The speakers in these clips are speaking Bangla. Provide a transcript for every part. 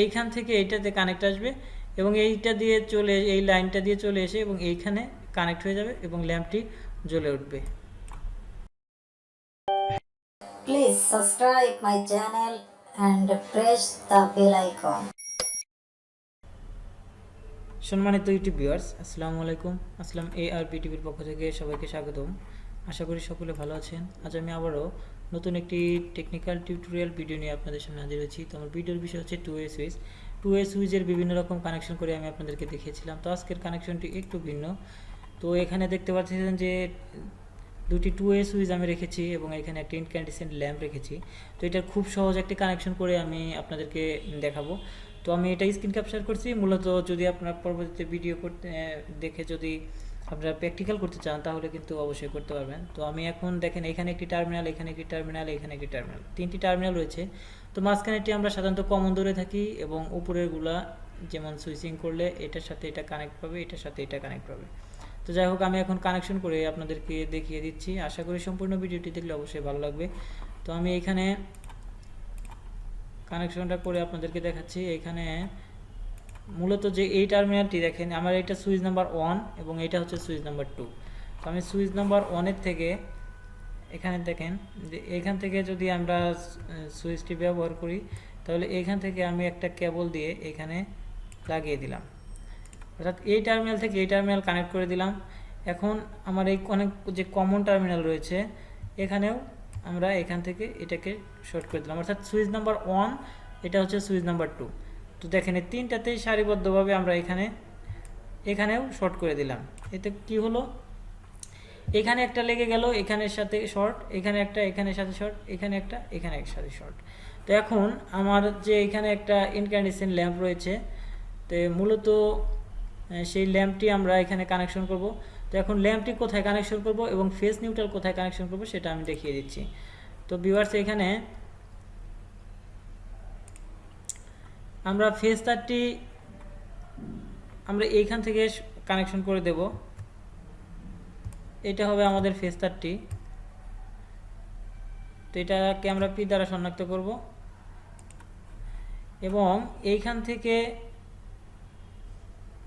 এইখান থেকে এইটাতে কানেক্ট আসবে এবং এইটা দিয়ে চলে এই লাইনটা দিয়ে চলে এসে এবং এইখানে কানেক্ট হয়ে যাবে এবং ল্যাম্পটি জ্বলে উঠবে। Please subscribe my channel and press the bell icon. সম্মানিত ইউটিউব ভিউয়ার্স আসসালামু আলাইকুম। আসসালাম এ আর পি টিভির পক্ষ থেকে সবাইকে স্বাগতম। আশা করি সকলে ভালো আছেন। আজ আমি আবারও নতুন একটি টেকনিক্যাল টিউটোরিয়াল ভিডিও নিয়ে আপনাদের সামনে হাজির হয়েছি। তো আমার ভিডিওর বিষয় হচ্ছে two way switch two way সুইচের বিভিন্ন রকম কানেকশন করে আমি আপনাদেরকে দেখিয়েছিলাম। তো আজকের কানেকশনটি একটু ভিন্ন। তো এখানে দেখতে পাচ্ছেন যে দুটি টু এ সুইচ আমি রেখেছি এবং এখানে একটা ইনক্যান্ডিসেন্ট ল্যাম্প রেখেছি। তো এটার খুব সহজ একটি কানেকশন করে আমি আপনাদেরকে দেখাবো। তো আমি এটা স্ক্রিন ক্যাপচার করছি। মূলত যদি আপনার পরবর্তীতে ভিডিও করতে, দেখে যদি আপনারা প্র্যাকটিক্যাল করতে চান, তাহলে কিন্তু অবশ্যই করতে পারবেন। তো আমি এখন দেখেন, এখানে একটি টার্মিনাল এখানে একটি টার্মিনাল এখানে একটি টার্মিনাল তিনটি টার্মিনাল রয়েছে। তো মাঝখানেটি আমরা সাধারণত কমন ধরে থাকি এবং উপরেরগুলা যেমন সুইচিং করলে এটার সাথে এটা কানেক্ট পাবে, এটার সাথে এটা কানেক্ট পাবে। তো যাই হোক, আমি এখন কানেকশন করে আপনাদেরকে দেখিয়ে দিচ্ছি। আশা করি সম্পূর্ণ ভিডিওটি দেখলে অবশ্যই ভালো লাগবে। তো আমি এখানে কানেকশনটা করে আপনাদেরকে দেখাচ্ছি। এখানে মূলত যে এই টার্মিনালটি দেখেন, আমার এটা সুইচ নাম্বার ওয়ান এবং এটা হচ্ছে সুইচ নাম্বার টু। তো আমি সুইচ নাম্বার ওয়ানের থেকে এখানে দেখেন, যে এখান থেকে যদি আমরা সুইচটি ব্যবহার করি, তাহলে এখান থেকে আমি একটা কেবল দিয়ে এখানে লাগিয়ে দিলাম। অর্থাৎ এই টার্মিনাল থেকে এই টার্মিনাল কানেক্ট করে দিলাম। এখন আমার এই অনেক যে কমন টার্মিনাল রয়েছে, এখানেও আমরা এখান থেকে এটাকে শর্ট করে দিলাম। অর্থাৎ সুইচ নাম্বার ওয়ান, এটা হচ্ছে সুইচ নাম্বার টু। তো দেখেন এই তিনটাতেই সারিবদ্ধভাবে আমরা এখানে, এখানেও শর্ট করে দিলাম। এতে কি হলো? এখানে একটা লেগে গেল এখানের সাথে শর্ট এখানে একটা এখানের সাথে শর্ট এখানে একটা, এখানে এক সাথে শর্ট তো এখন আমার যে এখানে একটা ইনক্যান্ডেসেন্ট ল্যাম্প রয়েছে, তো মূলত সেই ল্যাম্পটি আমরা এখানে কানেকশন করব। তো এখন ল্যাম্পটি কোথায় কানেকশন করব এবং ফেস নিউট্রাল কোথায় কানেকশন করব সেটা আমি দেখিয়ে দিচ্ছি। তো ভিউয়ার্স এখানে আমরা ফেস তারটি আমরা এইখান থেকে কানেকশন করে দেব। এটা হবে আমাদের ফেস তারটি তো এটাকে আমরা পি দ্বারা শনাক্ত করব। এবং এইখান থেকে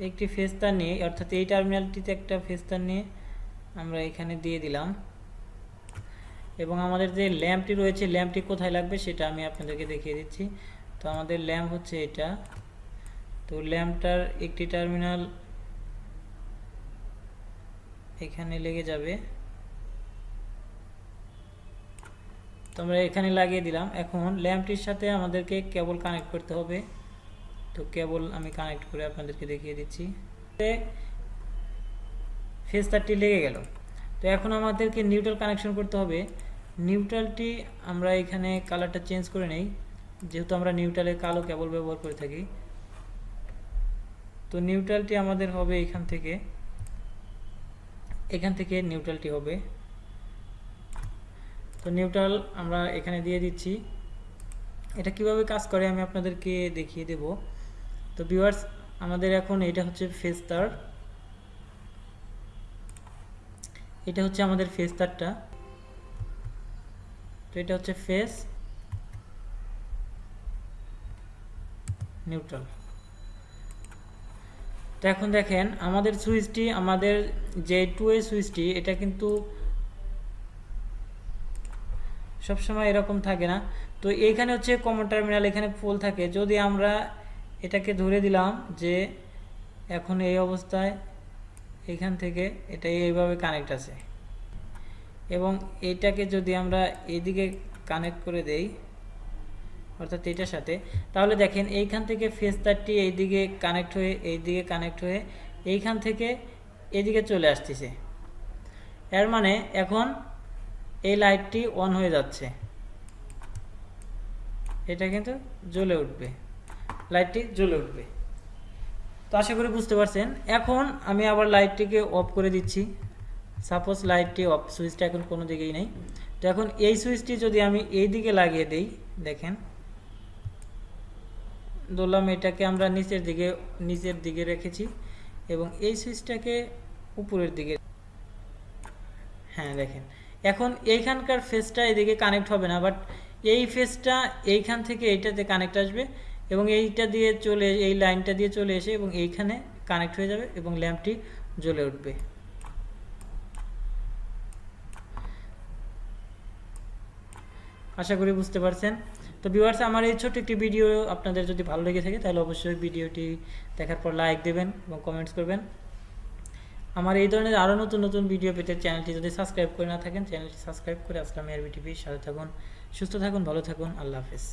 একটি ফেস্তার নিয়ে, অর্থাৎ এই টার্মিনালটিতে একটা ফেস্তার নিয়ে আমরা এখানে দিয়ে দিলাম। এবং আমাদের যে ল্যাম্পটি রয়েছে, ল্যাম্পটি কোথায় লাগবে সেটা আমি আপনাদেরকে দেখিয়ে দিচ্ছি। তো আমাদের ল্যাম্প হচ্ছে এটা। তো ল্যাম্পটার একটি টার্মিনাল এখানে লেগে যাবে। তো আমরা এখানে লাগিয়ে দিলাম। এখন ল্যাম্পটির সাথে আমাদেরকে কেবল কানেক্ট করতে হবে। তো কেবল আমি কানেক্ট করে আপনাদেরকে দেখিয়ে দিচ্ছি। ফেস তারটি লেগে গেল। তো এখন আমাদেরকে নিউট্রাল কানেকশন করতে হবে। নিউট্রালটি আমরা এখানে কালারটা চেঞ্জ করে নেই। যেহেতু আমরা নিউট্রালে কালো কেবল ব্যবহার করে থাকি, তো নিউট্রালটি আমাদের হবে এখান থেকে এখান থেকে নিউট্রালটি হবে। তো নিউট্রাল আমরা এখানে দিয়ে দিচ্ছি। এটা কীভাবে কাজ করে আমি আপনাদেরকে দেখিয়ে দেব। তো ভিউয়ার্স আমাদের এখন এটা হচ্ছে ফেস তার এটা হচ্ছে আমাদের ফেস তারটা তো এটা হচ্ছে ফেস নিউট্রাল তো এখন দেখেন, আমাদের সুইচটি, আমাদের যে টু এ সুইচটি, এটা কিন্তু সবসময় এরকম থাকে না। তো এইখানে হচ্ছে কমন টার্মিনাল এখানে ফুল থাকে। যদি আমরা এটাকে ধরে দিলাম যে এখন এই অবস্থায় এখান থেকে এটা এইভাবে কানেক্ট আছে। এবং এটাকে যদি আমরা এদিকে কানেক্ট করে দেই অর্থাৎ এটার সাথে। তাহলে দেখেন, এইখান থেকে ফেস তারটি এইদিকে কানেক্ট হয়ে, এইদিকে কানেক্ট হয়ে এইখান থেকে এদিকে চলে আসতেছে। এর মানে এখন এই লাইটটি অন হয়ে যাচ্ছে। এটা কিন্তু জ্বলে উঠবে। লাইটটি জ্বলে উঠবে। তো আশা করি বুঝতে পারছেন। এখন আমি আবার লাইটটিকে অফ করে দিচ্ছি। সাপোজ লাইটটি অফ সুইচটা এখন কোনো দিকেই নেই। তো এখন এই সুইচটি যদি আমি এই দিকে লাগিয়ে দেই, দেখেন ধরলাম এটাকে আমরা নিচের দিকে নিচের দিকে রেখেছি এবং এই সুইচটাকে উপরের দিকে। হ্যাঁ দেখেন। এখন এইখানকার ফেসটা এদিকে কানেক্ট হবে না বাট এই ফেসটা এইখান থেকে এইটাতে কানেক্ট আসবে এবং এইটা দিয়ে চলে, এই লাইনটা দিয়ে চলে এসে এবং এইখানে কানেক্ট হয়ে যাবে এবং ল্যাম্পটি জ্বলে উঠবে। আশা করি বুঝতে পারছেন। তো ভিউয়ার্স আমার এই ছোট্ট একটি ভিডিও আপনাদের যদি ভালো লেগে থাকে, তাহলে অবশ্যই ভিডিওটি দেখার পর লাইক দেবেন এবং কমেন্টস করবেন। আমার এই ধরনের আরও নতুন নতুন ভিডিও পেতে চ্যানেলটি যদি সাবস্ক্রাইব করে না থাকেন চ্যানেলটি সাবস্ক্রাইব করে আসলাম এয়ারবি টিভির সাথে থাকুন, সুস্থ থাকুন, ভালো থাকুন, আল্লাহ হাফেজ।